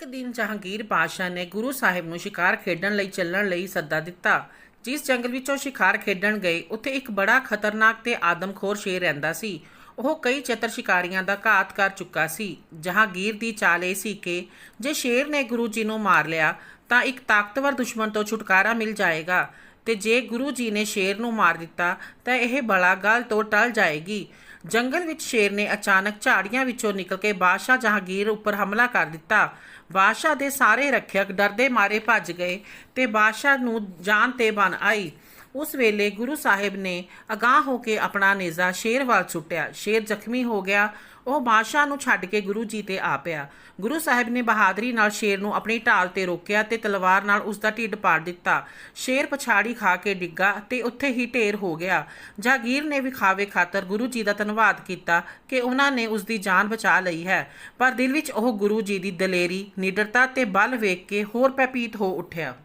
ਇੱਕ ਦਿਨ ਜਹਾਂਗੀਰ ਬਾਦਸ਼ਾਹ ਨੇ ਗੁਰੂ ਸਾਹਿਬ ਨੂੰ ਸ਼ਿਕਾਰ ਖੇਡਣ ਲਈ ਚੱਲਣ ਲਈ ਸੱਦਾ ਦਿੱਤਾ। ਜਿਸ ਜੰਗਲ ਵਿੱਚੋਂ ਸ਼ਿਕਾਰ ਖੇਡਣ ਗਏ, ਉੱਥੇ ਇੱਕ ਬੜਾ ਖਤਰਨਾਕ ਤੇ ਆਦਮਖੋਰ ਸ਼ੇਰ ਰਹਿੰਦਾ ਸੀ। ਉਹ ਕਈ ਚਤਰ ਸ਼ਿਕਾਰੀਆਂ ਦਾ ਘਾਤ ਕਰ ਚੁੱਕਾ ਸੀ। ਜਹਾਂਗੀਰ ਦੀ ਚਾਲ ਇਹ ਸੀ ਕਿ ਜੇ ਸ਼ੇਰ ਨੇ ਗੁਰੂ ਜੀ ਨੂੰ ਮਾਰ ਲਿਆ, ਤਾਂ ਇੱਕ ਤਾਕਤਵਰ ਦੁਸ਼ਮਣ ਤੋਂ ਛੁਟਕਾਰਾ ਮਿਲ ਜਾਏਗਾ ਤੇ ਜੇ ਗੁਰੂ ਜੀ ਨੇ ਸ਼ੇਰ ਨੂੰ ਮਾਰ ਦਿੱਤਾ, ਤਾਂ ਇਹ ਬਲਾ ਗੱਲ ਤੋਂ ਟਲ ਜਾਏਗੀ। ਜੰਗਲ ਵਿੱਚ ਸ਼ੇਰ ਨੇ ਅਚਾਨਕ ਝਾੜੀਆਂ ਵਿੱਚੋਂ ਨਿਕਲ ਕੇ ਬਾਦਸ਼ਾਹ ਜਹਾਂਗੀਰ ਉੱਪਰ ਹਮਲਾ ਕਰ ਦਿੱਤਾ। ਬਾਦਸ਼ਾਹ ਦੇ ਸਾਰੇ ਰੱਖਿਅਕ ਡਰਦੇ ਮਾਰੇ ਭੱਜ ਗਏ ਤੇ ਬਾਦਸ਼ਾਹ ਨੂੰ ਜਾਨ ਤੇ ਬਨ ਆਈ। ਉਸ ਵੇਲੇ ਗੁਰੂ ਸਾਹਿਬ ਨੇ ਅਗਾਹ ਹੋ ਕੇ ਆਪਣਾ ਨੇਜ਼ਾ ਸ਼ੇਰ ਵੱਲ ਸੁੱਟਿਆ। ਸ਼ੇਰ ਜ਼ਖਮੀ ਹੋ ਗਿਆ। ਉਹ ਬਾਦਸ਼ਾਹ ਨੂੰ ਛੱਡ ਕੇ ਗੁਰੂ ਜੀ ਤੇ ਆ ਪਿਆ। ਗੁਰੂ ਸਾਹਿਬ ਨੇ ਬਹਾਦਰੀ ਨਾਲ ਸ਼ੇਰ ਨੂੰ ਆਪਣੀ ਢਾਲ ਤੇ ਰੋਕਿਆ ਤੇ ਤਲਵਾਰ ਨਾਲ ਉਸ ਦਾ ਢਿੱਡ ਪਾੜ ਦਿੱਤਾ। ਸ਼ੇਰ ਪਛਾੜੀ ਖਾ ਕੇ ਡਿੱਗਾ ਤੇ ਉੱਥੇ ਹੀ ਢੇਰ ਹੋ ਗਿਆ। ਜਾਗੀਰ ਨੇ ਵਿਖਾਵੇ ਖਾਤਰ ਗੁਰੂ ਜੀ ਦਾ ਧੰਨਵਾਦ ਕੀਤਾ ਕਿ ਉਹਨਾਂ ਨੇ ਉਸ ਦੀ ਜਾਨ ਬਚਾ ਲਈ ਹੈ। ਪਰ ਦਿਲ ਵਿੱਚ ਉਹ ਗੁਰੂ ਜੀ ਦੀ ਦਲੇਰੀ, ਨਿਡਰਤਾ ਤੇ ਬਲ ਵੇਖ ਕੇ ਹੋਰ ਪੈਪੀਤ ਹੋ ਉੱਠਿਆ।